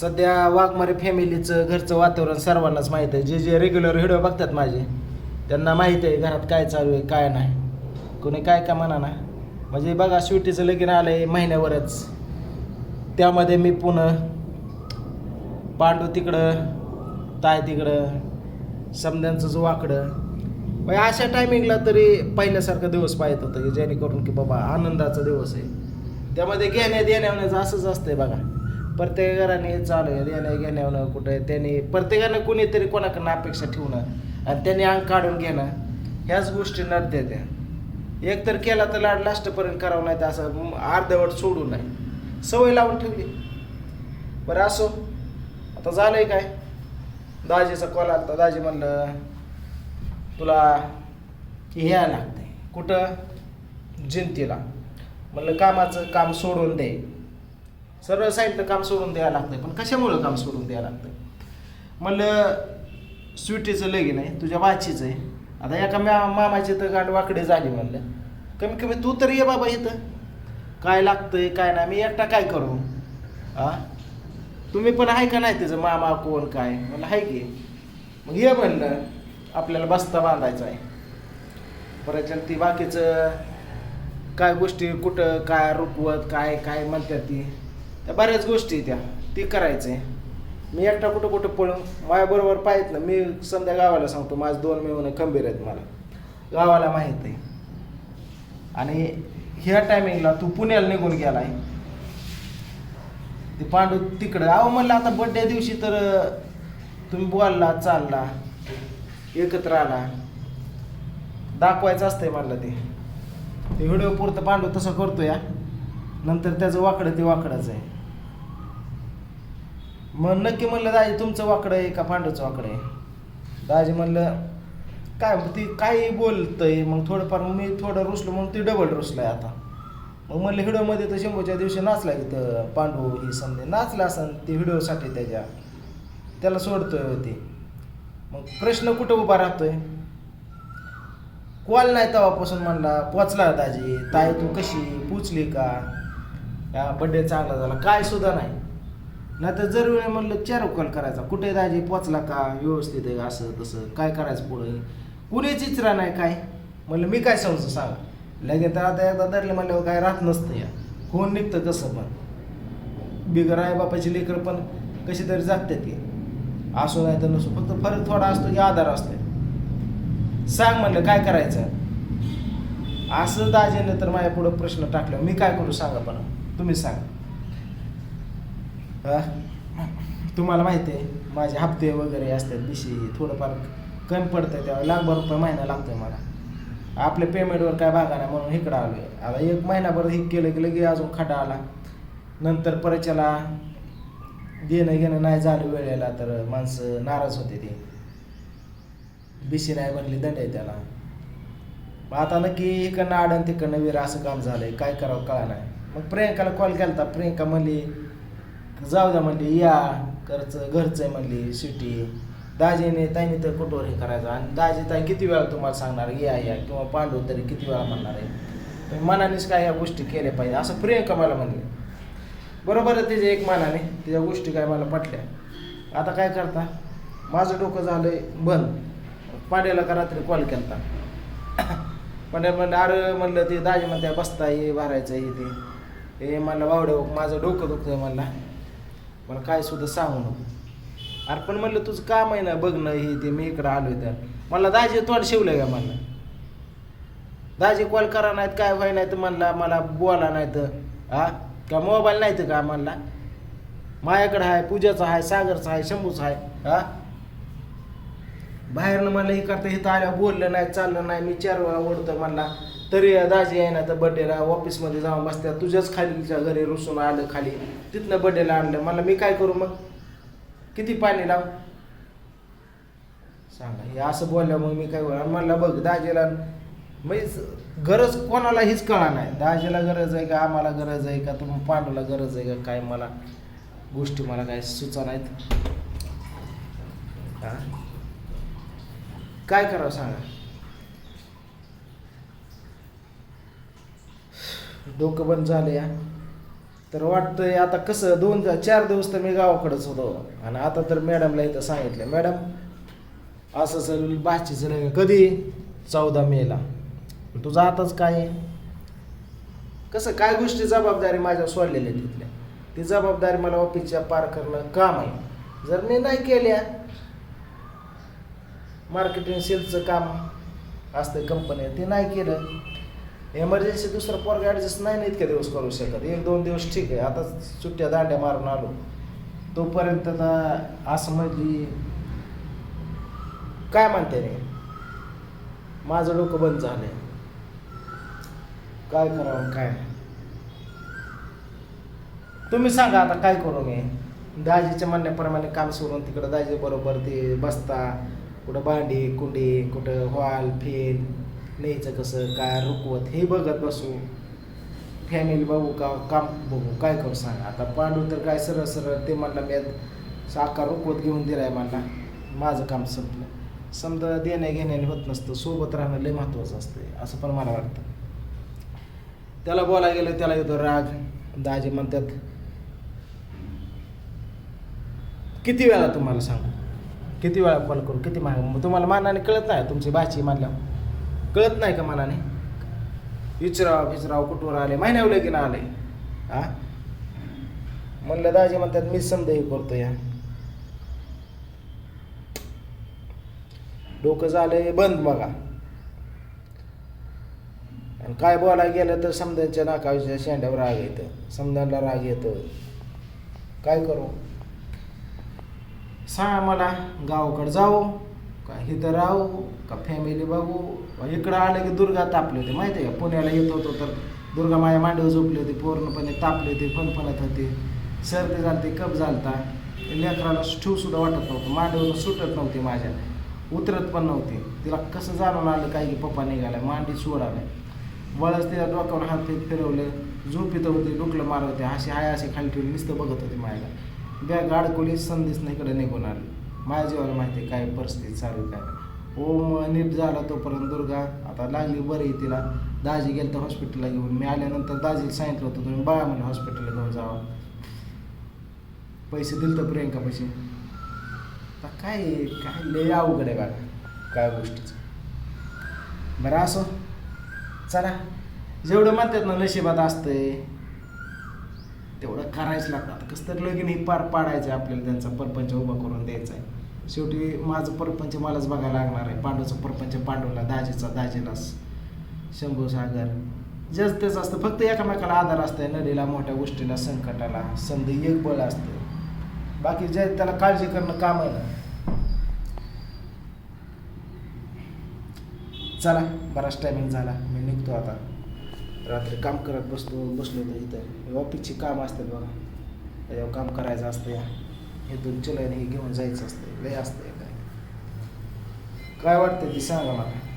सध्या वाघमारे फॅमिलीचं घरचं वातावरण सर्वांनाच माहीत आहे. जे जे रेग्युलर व्हिडिओ बघतात माझे त्यांना माहीत आहे घरात काय चालू आहे काय नाही. कोणी काय का म्हणा ना. म्हणजे बघा शेवटीचं लगीन आलं आहे महिन्यावरच. त्यामध्ये मी पुन्हा पांडू तिकडं ताय तिकडं समद्यांचं जो वाकडं. म्हणजे अशा टायमिंगला तरी पहिल्यासारखं दिवस पाहत होतं की जेणेकरून की बाबा आनंदाचा दिवस आहे. त्यामध्ये घेण्यात येण्याचं असंच असतंय बघा. प्रत्येक घराने चालू आहे देणं घेण्यावनं कुठं त्यांनी प्रत्येकानं कुणीतरी कोणाकडनं अपेक्षा ठेवणं आणि त्यांनी अंग काढून घेणं ह्याच गोष्टी नडते त्या. एक तर केला तर लाड लास्टपर्यंत करावं नाही तर असं अर्धवट सोडू नाही. सवय लावून ठेवली. बरं असो. आता झालंय काय? दाजीचा कॉल आला दाजी म्हणलं तुला हे यायला लागतंय. कुठं? जिंतीला. म्हणलं कामाचं काम सोडून दे. सर्व साईडचं काम सोडून द्यायला लागतंय पण कशामुळं काम सोडून द्यायला लागतंय? म्हणलं स्वीटीचं लगीन आहे तुझ्या बाचीचं आहे. आता एका मा मामाची तर गांड वाकडे झाली म्हणलं. कमी कमी तू तर ये बाबा इथं. काय लागतंय काय नाही मी एकटा काय करू? आ? तुम्ही पण आहे का नाही त्याचं मामा कोण काय? म्हणलं आहे की. मग ये म्हणलं आपल्याला बस्ता बांधायचा आहे. परत ती बाकीचं काय गोष्टी कुठं काय रुकवत काय काय म्हणतात ती. त्या बऱ्याच गोष्टी त्या. ती करायचं आहे मी एकटा कुठं कुठं पळून माझ्याबरोबर पाहिजे ना मी समजा गावाला सांगतो माझं दोन मिळून खंबीर आहेत मला. गावाला माहीत आहे. आणि ह्या टायमिंगला तू पुण्याला निघून गेलाय. ते पांडू तिकडं. अहो म्हणलं आता बड्डे दिवशी तर तुम्ही बोलला चालला एकत्र आला. दाखवायचं असतंय म्हणलं ते. व्हिडिओ पुरतं पांडू तसं करतो या नंतर त्याचं वाकडं ते वाकडंच आहे. मग नक्की म्हणलं दाजी तुमचं वाकडं आहे का पांडूचं वाकडं आहे? दाजी म्हणलं काय ती काही बोलतंय. मग थोडंफार मी थोडं रुसलो म्हणून ती डबल रुसलाय आता. मग म्हणलं हिडोमध्ये तर शंभूच्या दिवशी नाचला की तर पांडू ही समजे. नाचला असन ती व्हिडिओसाठी त्याच्या. त्याला सोडतोय होती मग प्रश्न कुठं उभा राहतोय? कॉल नाही तेव्हापासून म्हणला पोचला दाजी. ताई तू कशी? पुचली का? या बड्डे चांगला झाला. काय सुद्धा नाही. नाही तर जर वेळ म्हणलं चार कॉल करायचा. कुठे दाजी पोचला का? व्यवस्थित आहे असं तसं. काय करायचं पुढे? कुणीच इचरा नाही काय? म्हणलं मी काय समजू सांग? लगेच तर आता एकदा धरले म्हणल्यावर काय राहत नसतं या. होऊन निघतं कसं पण. बिगर आई बापाची लेकर पण कशी तरी जागतात की असो नाही तर नसो. फक्त फरक थोडा असतो की आधार असतो सांग म्हणलं काय करायचं? असं दाजीने तर माझ्या पुढं प्रश्न टाकला मी काय करू सांगा पण. तुम्ही सांगा. तुम्हाला माहिती आहे माझे हप्ते वगैरे असतात बिशी थोडंफार कमी पडतं तेव्हा लाखभर रुपये महिना लागतोय मला. आपल्या पेमेंटवर काय भागा नाही म्हणून इकडं आलो आहे आता एक महिनाभर हे केलं की लगे अजून खडा आला. नंतर परच्याला देणं घेणं नाही झालं वेळेला तर माणसं नाराज होते ते. बिशी नाही बनली दंड आहे त्याला. मग आता नक्की इकडनं आडन तिकडनं विरा असं काम झालंय. काय करावं कळा नाही. मग प्रियंकाला कॉल केला होता प्रियंका म्हणली जाऊ द्या म्हणली या घरचं घरचं आहे म्हणली सिटी दाजीने ताईने तर कुठवर हे करायचं? आणि दाजी ताई किती वेळा तुम्हाला सांगणार या या किंवा पांडू तरी किती वेळा म्हणणार आहे? तुम्ही मनानेच काय या गोष्टी केल्या पाहिजे असं प्रियंका मला म्हणली. बरोबर आहे एक मानाने त्याच्या गोष्टी काय मला पटल्या. आता काय करता? माझं डोकं झालंय बंद. पांड्याला का रात्री कॉल केला पांड्या म्हणलं अरे म्हणलं ते दाजी म्हणते बसता हे भरायचं हे ते. हे म्हणलं बावडं माझं डोकं दुखतंय म्हणला. मला काय सुद्धा सांगू नको. अरे पण म्हणलं तुझं काम आहे ना बघणं हे ते मी इकडं आलोय तर मला दाजी तोंड शिवलं का म्हणलं? दाजी कॉल करा नाहीत काय व्हाय नाही तर म्हणला मला बोला नाही तर हा का मोबाईल नाही तर का म्हणला? माझ्याकडं आहे पूजाचा आहे सागरचा आहे शंभूचा आहे हा बाहेरनं म्हणलं हे करता इथं आल्यावर बोललं नाही चाललं नाही मी चार वेळा ओढतो म्हणला. तरी दाजी आहे ना तर बड्डेला ऑफिसमध्ये जाऊन बसत्या तुझ्याच खालीच्या घरी रुसून आलं खाली. तिथनं बड्डेला आणलं. मला मी काय करू मग? किती पाणी लाव? सांगा हे असं बोलल्या मग मी काय म्हणलं बघ दाजीला म्हणजे गरज कोणाला हीच कळा नाही. दाजीला गरज आहे का आम्हाला गरज आहे का तुम्ही पांडूला गरज आहे का काय मला गोष्टी मला काय सुचा नाहीत? काय करावं सांगा? डोकं बंद झालं या. तर वाटतंय आता कसं दोन चार दिवस तर मी गावाकडेच होतो. आणि आता तर मॅडमला इथं सांगितलं मॅडम असं सर बाची लग्न कधी? चौदा मेला. तुझं आताच काय आहे? कसं काय गोष्टी जबाबदारी माझ्या सोडलेल्या तिथल्या ती जबाबदारी मला ऑफिसच्या पार करणं काम आहे. जर मी नाही केल्या मार्केटिंग सेलचं काम असतं कंपनी ते नाही केलं एमर्जन्सी दुसरा पोरगा ॲडजस्ट नाही ना इतके दिवस करू शकत. एक दोन दिवस ठीक आहे. आता सुट्ट्या दांड्या मारून आलो. तोपर्यंत ना असं म्हणजे काय म्हणते रे? माझं डोकं बंद झालंय. काय करावं? काय तुम्ही सांगा आता काय करू मी? दाजीच्या म्हणण्याप्रमाणे काम सोडून तिकडं दाजी बरोबर ते बसता. कुठं भांडी कुंडी कुठं हॉल फेल न्यायचं कसं काय रुकवत हे बघत बसू फॅमिली बघू का काम बघू काय करू सांगा. आता पांडू तर काय सरळ सरळ ते म्हणलं मी साकार रुकवत घेऊन दिलाय म्हणला. माझं काम संपलं. समजा देण्या घेण्याने होत नसतं सोबत राहणं लय महत्त्वाचं असतं असं पण मला वाटतं. त्याला बोलायला गेलं त्याला येतो राग. दाजी म्हणतात किती वेळा तुम्हाला सांगू? किती वेळा कॉल करू? किती मा मग तुम्हाला मानाने कळत नाही तुमची बाची म्हणल्यावर. कळत नाही का मनाने? विचराव विचराव कुठवर आले? महिन्यावर लगीन आले. हा? म्हणलं दाजी म्हणतात मी समजा करतो या डोकं झालंय बंद बघा. आणि काय बोलायला गेलं तर समजांच्या नाकाच्या शेंड्यावर राग येतं. समजांना राग येतो. काय करू? सांगा मला गावाकडं जाऊ का इथं राहू का फॅमिली बघू? इकडं आलं की दुर्गा तापले होते माहिती आहे का? पुण्याला येत होतो तर दुर्गा माझ्या मांडीवर झोपली होती पूर्णपणे तापले होते फणफणत होते. सर्दी झालती कप झालता. लेकराला ठेवू सुद्धा वाटत नव्हतं मांडीवरून सुटत नव्हती माझ्या. उतरत पण नव्हती. तिला कसं जाणून आलं काय की पप्पा निघाला मांडी सोडावे वळस तिला डोक्यावर हात फिरवले. झोपीत होती डुकलं मारवते अशी हाय अशी खाली ठेवली नुसतं बघत होती माझ्या बॅग अडकुली संधीच नाही इकडे निघून आली. माझ्या जीवाला माहिती आहे काय परिस्थिती चालू काय ओम नीट झाला तोपर्यंत दुर्गा आता लागली बरी आहे तिला. दाजी गेलं तर हॉस्पिटलला घेऊन. मी आल्यानंतर दाजीला सांगितलं होतं तुम्ही बाळा म्हणलं हॉस्पिटलला घेऊन जावा. पैसे दिले तर प्रियंका पैसे. आता काय काय लय अवघड आहे बघा काय गोष्टीचं. बरं असो चला. जेवढं म्हणतात ना नशिबात असतंय तेवढं करायचं लागतं. आता कसं तर लगीन हे पार पाडायचं आहे आपल्याला त्यांचा परपंच उभा करून द्यायचा आहे. शेवटी माझं परपंच मलाच बघायला लागणार आहे. पांडूचा परपंच पांडूला दाजीचा दाजीलाच. शंभू सागर. जस तेच असतं. फक्त एकामेकाला आधार असतंय. नदीला मोठ्या गोष्टीला संकटाला. संधी एक बळ असतं बाकी जे त्याला काळजी करणं काम आहे ना. चला बराच टायमिंग झाला. मी निघतो आता. रात्री काम करत बसतो बसलो तर इथं. ऑफिसची काम असतात बघा. त्याच्यावर काम करायचं असतं या. हे दोन चलन हे घेऊन जायचं असते लय असते काय? काय वाटतं ती सांगा मला.